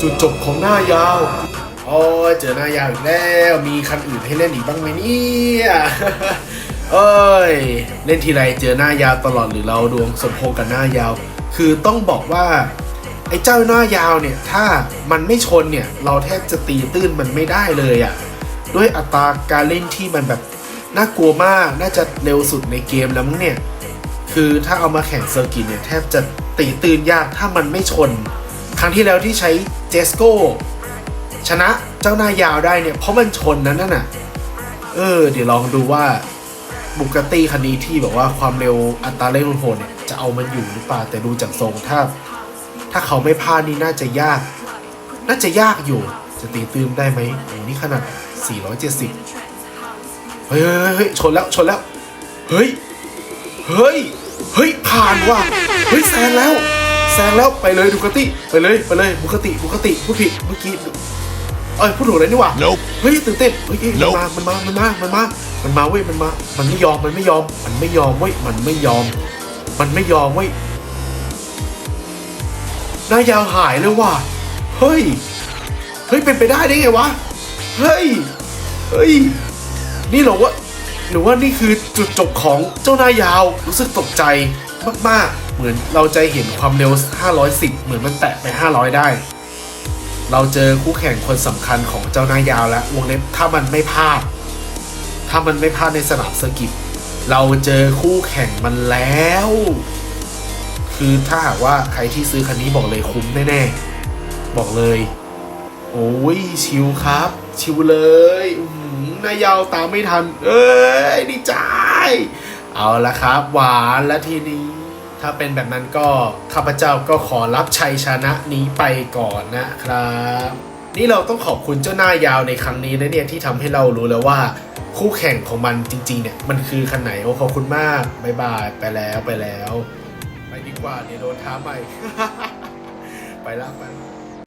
จุดจบของหน้ายาวโอ้ยเจอหน้ายาวอีกแล้ว มีคันอื่นให้เล่นอีกบ้างไหมเนี่ยเอ้ย เล่นทีไรเจอหน้ายาวตลอดหรือเราดวงสมพงกับหน้ายาว คือต้องบอกว่าไอ้เจ้าหน้ายาวเนี่ยถ้ามันไม่ชนเนี่ยเราแทบจะตีตื้นมันไม่ได้เลยอะ่ะด้วยอัตราการเล่นที่มันแบบน่ากลัวมากน่าจะเร็วสุดในเกมแล้วมั้งเนี่ยคือถ้าเอามาแข่งเซอร์กิตเนี่ยแทบจะตีตื่นยากถ้ามันไม่ชน ครั้งที่แล้วที่ใช้ สโก้ชนะเจ้าหน้ายาวได้เนี่ย เพราะมันชนนั้นน่ะ เออ เดี๋ยวลองดูว่าบุกตี้คันนี้ที่แบบว่าความเร็วอัตราเร่งโหดเนี่ย จะเอามันอยู่หรือเปล่า แต่ดูจากทรงถ้า ถ้าเขาไม่พลาดนี่น่าจะยาก น่าจะยากอยู่ จะตีตื้นได้ไหมโอ้นี่ขนาด 470เฮ้ยเฮ้ยเฮ้ยชนแล้วชนแล้ว เฮ้ย เฮ้ย เฮ้ยผ่านว่ะ เฮ้ยแซงแล้ว แซงแล้วไปเลยดูกติไปเลยไปเลยบุกติบุกติพูดผิดเมื่อกี้เอ้ยพูดถูกเลยนี่หว่า Nope เฮ้ยตื่นเต้นเฮ้ยเฮ้ยมัน Nope มามันมามันมามันมามันมาเว้ยมันมา มันไม่ยอมมันไม่ยอม มันไม่ยอมเว้ยมันไม่ยอม มันไม่ยอมเว้ยหน้ายาวหายเลยว่ะเฮ้ยเฮ้ยเป็นไปได้ได้ไงวะเฮ้ยเฮ้ยนี่เหรอวะหรือว่านี่คือจุดจบของเจ้านายาวรู้สึกตกใจมากๆ เหมือนเราจะเห็นความเร็ว 510 เหมือนมันแตะไป 500 ได้ เราเจอคู่แข่งคนสำคัญของเจ้านายาวแล้ววงเล็บถ้ามันไม่พลาด ถ้ามันไม่พลาดในสนามเซอร์กิต เราเจอคู่แข่งมันแล้ว คือถ้าหากว่าใครที่ซื้อคันนี้บอกเลยคุ้มแน่ๆ บอกเลย โอ้ยชิวครับ ชิวเลยนายยาวตามไม่ทัน เอ้ยดีใจ เอาละครับ หวานและทีนี้ ถ้าเป็นแบบนั้นก็ข้าพเจ้าก็ขอรับชัยชนะนี้ไปก่อนนะครับ นี่เราต้องขอบคุณเจ้าหน้ายาวในครั้งนี้นะเนี่ยที่ทำให้เรารู้แล้วว่าคู่แข่งของมันจริงๆเนี่ยมันคือคันไหนโอ้ขอบคุณมากบายบายไปแล้วไปแล้ว ไปดีกว่าเดี๋ยวโดนท้าใหม่ ไปละไป